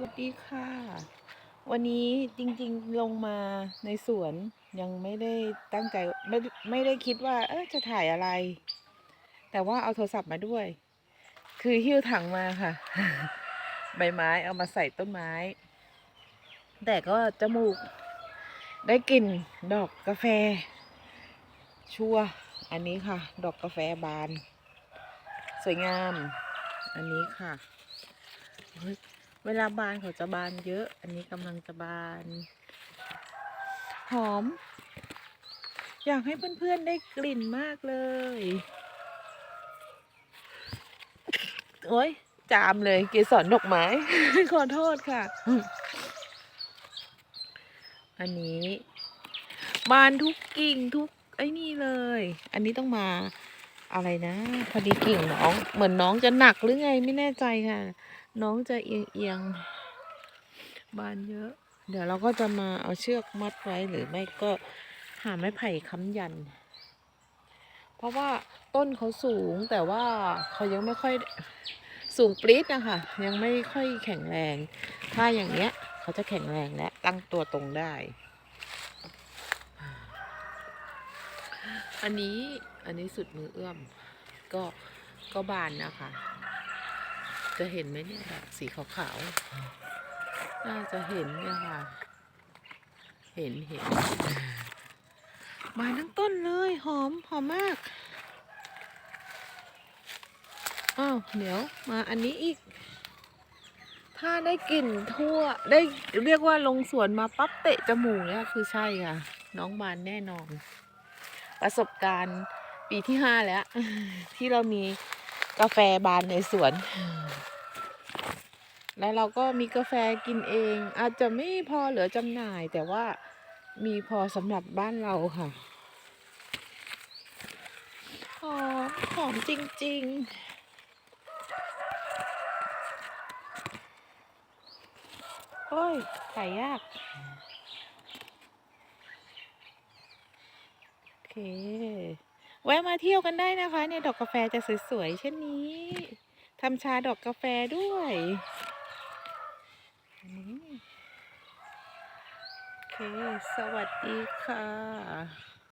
วัสดีค่ะ วันนี้จริงๆลงมาในสวนยังไม่ได้ตั้งใจไม่ไม่ได้คิดว่า เออจะถ่ายอะไร แต่ว่าเอาโทรศัพท์มาด้วย คือหิ้วถังมาค่ะ ใบไม้เอามาใส่ต้นไม้ แต่ก็จมูก ได้กลิ่นดอกกาแฟ ชัวอันนี้ค่ะ ดอกกาแฟบาน สวยงาม อันนี้ค่ะ เวลาบานเขาจะบานเยอะ อันนี้กำลังจะบาน หอม อยากให้เพื่อนๆได้กลิ่นมากเลย โอ้ยจามเลยเกสรดอกไม้ ขอโทษค่ะ อันนี้ บานทุกกิ่งทุกไอ้นี่เลย อันนี้ต้องมาอะไรนะ พอดีกิ่งน้อง เหมือนน้องจะหนักหรือไงไม่แน่ใจค่ะ น้องจะเอียงเอียงๆบานเยอะ เดี๋ยวเราก็จะมาเอาเชือกมัดไว้หรือไม่ก็หาไม้ไผ่ค้ำยัน เพราะว่าต้นเขาสูงแต่ว่าเขายังไม่ค่อยสูงปรี๊ดนะคะยังไม่ค่อยแข็งแรง ถ้าอย่างเนี้ย เขาจะแข็งแรงและตั้งตัวตรงได้ อันนี้อันนี้สุดมือเอื้อม ก็ก็บานนะคะ จะเห็นไหมเนี่ยสีขาวๆ น่าจะเห็นเนี่ยค่ะ เห็นเห็นบานทั้งต้นเลย หอมหอมมาก อ้าวเดี๋ยวมาอันนี้อีก ถ้าได้กลิ่นทั่ว ได้เรียกว่าลงสวนมาปั๊บเตะจมูกเนี่ยคือใช่ค่ะ น้องบานแน่นอน ประสบการณ์ปีที่ห้าแล้ว ที่เรามีกาแฟบานในสวน แล้วเราก็มีกาแฟกินเอง อาจจะไม่พอเหลือจำหน่าย แต่ว่ามีพอสำหรับบ้านเราค่ะหอมหอมจริง ๆโอ้ยขายยาก โอเค แวะมาเที่ยวกันได้นะคะเนี่ยดอกกาแฟจะสวยๆเช่นนี้ ทำชาดอกกาแฟด้วยอืมโอเค สวัสดีค่ะ